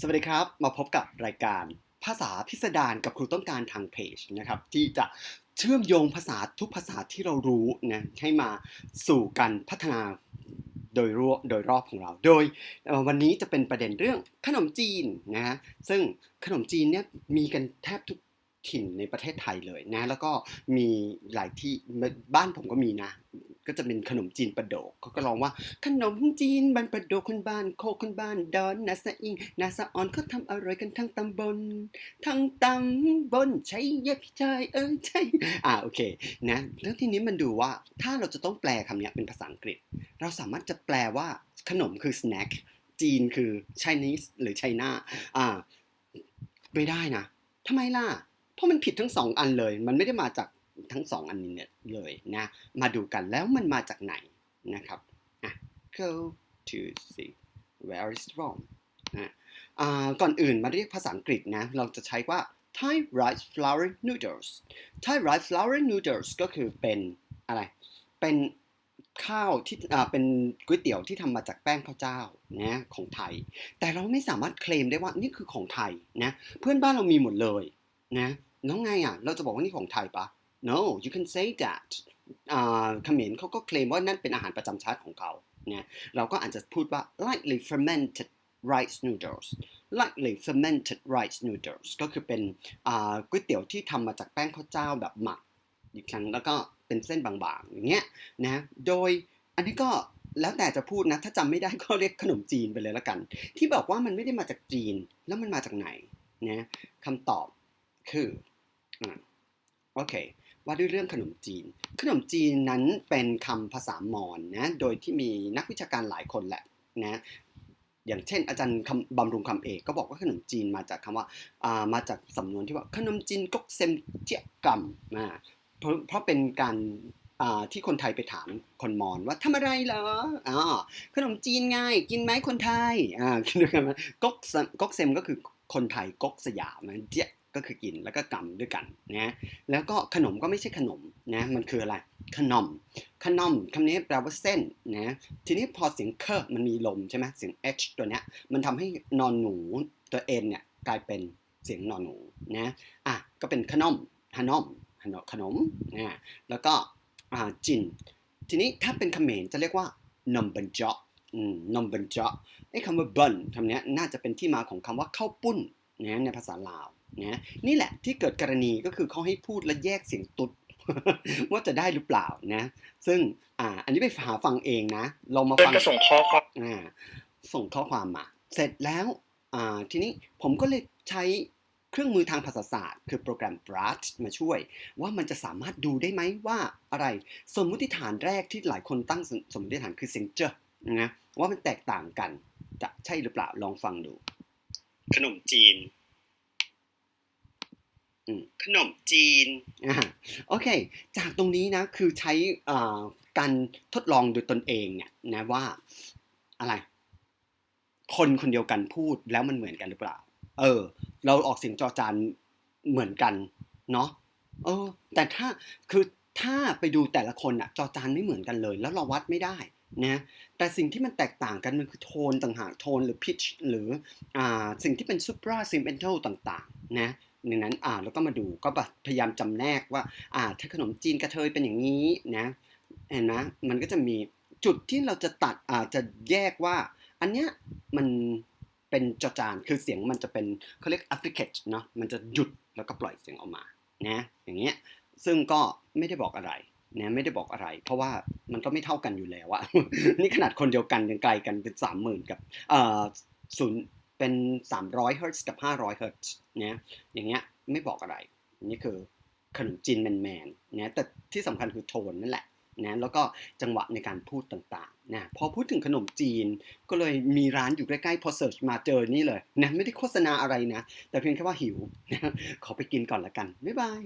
สวัสดีครับ มาพบกับรายการภาษาพิสดารกับครูต้องการทางเพจนะครับ ที่จะเชื่อมโยงภาษาทุกภาษาที่เรารู้นะให้มาสู่การพัฒนาโดยรวโดยรอบของเรา โดยวันนี้จะเป็นประเด็นเรื่องขนมจีนนะฮะซึ่งขนมจีนเนี่ยมีกันแทบทุก ถิ่นในประเทศไทยเลยนะ แล้วก็มีหลายที่บ้านผมก็มีนะ ก็จะเป็นขนมจีนประโดกเขาก็ร้องว่าขนมจีนบ้านประโดกคนบ้านโคคนบ้านดอนนาสะอิงนาสะออนเขาทำอร่อยกันทั้งตำบล ทั้งตำบลใช่ยพี่ชายเอ้ยใช่อ่าโอเคนะแล้วทีนี้มันดูว่าถ้าเราจะต้องแปลคำนี้เป็นภาษาอังกฤษ เราสามารถจะแปลว่าขนมคือ snack จีนคือ Chinese หรือ China อ่าไม่ได้นะทำไมล่ะ เพราะมันผิดทั้งสองอันเลย มันไม่ได้มาจากทั้งสองอันนี้เนเลยนะ มาดูกันแล้วมันมาจากไหนนะครับอะ go to see where is it from นะก่อนอื่นมาเรียกภาษาอังกฤษนะ เราจะใช้ว่า Thai rice flour noodles Thai rice flour noodles ก็คือเป็นอะไร เป็นข้าวที่เป็นก๋วยเตี๋ยวที่ทำมาจากแป้งข้าวเจ้านะของไทย แต่เราไม่สามารถเคลมได้ว่านี่คือของไทยนะ เพื่อนบ้านเรามีหมดเลย นะแล้วไงอะ เราจะบอกว่านี่ของไทยปะ no you can say that อ่าเขมรเขาก็เคลมว่านั่นเป็นอาหารประจำชาติของเขาเนี่ยเราก็อาจจะพูดว่า lightly fermented rice noodles lightly fermented rice noodles ก็คือเป็นอ่าก๋วยเตี๋ยวที่ทำมาจากแป้งข้าวเจ้าแบบหมักอีกครั้งแล้วก็เป็นเส้นบางๆ อย่างเงี้ยนะโดยอันนี้ก็แล้วแต่จะพูดนะ ถ้าจำไม่ได้ก็เรียกขนมจีนไปเลยละกัน ที่บอกว่ามันไม่ได้มาจากจีนแล้วมันมาจากไหนนะคำตอบ คืออโอเคว่าด้วยเรื่องขนมจีน ขนมจีนนั้นเป็นคำภาษามอญนะโดยที่มีนักวิชาการหลายคนแหละนะอย่างเช่น อาจารย์บำรุงคำเอกก็บอกว่าขนมจีนมาจากคำว่าามาจากสำนวนที่ว่าขนมจีนก๊กเซมเจียกัมอ่าเพราะเพราะเป็นการาที่คนไทยไปถามคนมอญว่าทำอะไรเหรออ๋อขนมจีนไงกินไหมคนไทยอ่าคิดดูกันไหมก๊กเซมก๊กเซมก็คือคนไทยก๊กสยามนะเจีย ก็คือกินแล้วก็กำด้วยกันนะแล้วก็ขนมก็ไม่ใช่ขนมนะมันคืออะไรขนมขนมคำนี้แปลว่าเส้นนะทีนี้พอเสียงเคมันมีลมใช่ไหมเสียง h ตัวเนี้ยมันทำให้นอนหนูตัว n เนี่ยกลายเป็นเสียงนอนหนูนะอะก็เป็นขนมขนมขนมขนมนะแล้วก็อ่าจิน ทีนี้ถ้าเป็นเขมรจะเรียกว่านมบันเจาะอืมนมบันเจาะไอ้คำว่าบันคำเนี้ยน่าจะเป็นที่มาของคำว่าข้าวปุ้น นะในภาษาลาวนะนี่แหละที่เกิดกรณีก็คือเขาให้พูดและแยกเสียงตุดว่าจะได้หรือเปล่านะ ซึ่งอ่า อันนี้ไปหาฟังเองนะลองมาเพื่อฟันงก็ส่งข้อความอ่าส่งข้อความมา เสร็จแล้วอ่าทีนี้ผมก็เลยใช้เครื่องมือทางภาษาศาสตร์ คือโปรแกรม BRAT มาช่วย ว่ามันจะสามารถดูได้ไหมว่าอะไร สมมุติฐานแรกที่หลายคนตั้งสสมมติฐานคือเสียงเจอนะว่ามันแตกต่างกันจะใช่หรือเปล่าลองฟังดู ขนมจีน ขนมจีนอ่าโอเค จากตรงนี้นะ คือใช้อ่าการทดลองโดยตนเองเนี่ยนะว่าอะไร คนคนเดียวกันพูดแล้วมันเหมือนกันหรือเปล่า เออ เราออกเสียงจอจานเหมือนกัน เนาะเออ แต่ถ้าคือถ้าไปดูแต่ละคนอะจอจานไม่เหมือนกันเลย แล้วเราวัดไม่ได้ นะแต่สิ่งที่มันแตกต่างกันมันคือโทนต่างหากโทนหรือ pitch หรืออ่าสิ่งที่เป็น supra instrumental ต่างๆนะดังนั้นอ่าแล้วก็มาดูก็แบบพยายามจำแนกว่าอ่าถ้าขนมจีนกระเทยเป็นอย่างนี้นะเห็นไหมมันก็จะมีจุดที่เราจะตัดอ่าจะแยกว่า อันเนี้ยมันเป็นจอจานคือเสียงมันจะเป็นเขาเรียก affricate เนาะมันจะหยุดแล้วก็ปล่อยเสียงออกมานะอย่างเงี้ยซึ่งก็ไม่ได้บอกอะไร นะไม่ได้บอกอะไร เพราะว่ามันก็ไม่เท่ากันอยู่แล้วอะนี่ขนาดคนเดียวกันยังไกลกันเป็นสามหมื่นกับเอ่อศูนย์เป็นสามร้อยเฮิร์ตซ์กับห้าร้อยเฮิร์ตซ์เนะอย่างเงี้ยไม่บอกอะไร นี่คือขนมจีนแมนๆนนะแต่ที่สำคัญคือโทนนั่นแหละนะแล้วก็จังหวะในการพูดต่างๆนะพอพูดถึงขนมจีนก็เลยมีร้านอยู่ใกล้ๆ พอเสิร์ชมาเจอนี่เลยนะไม่ได้โฆษณาอะไรนะ แต่เพียงแค่ว่าหิวนะขอไปกินก่อนละกัน บ๊ายบาย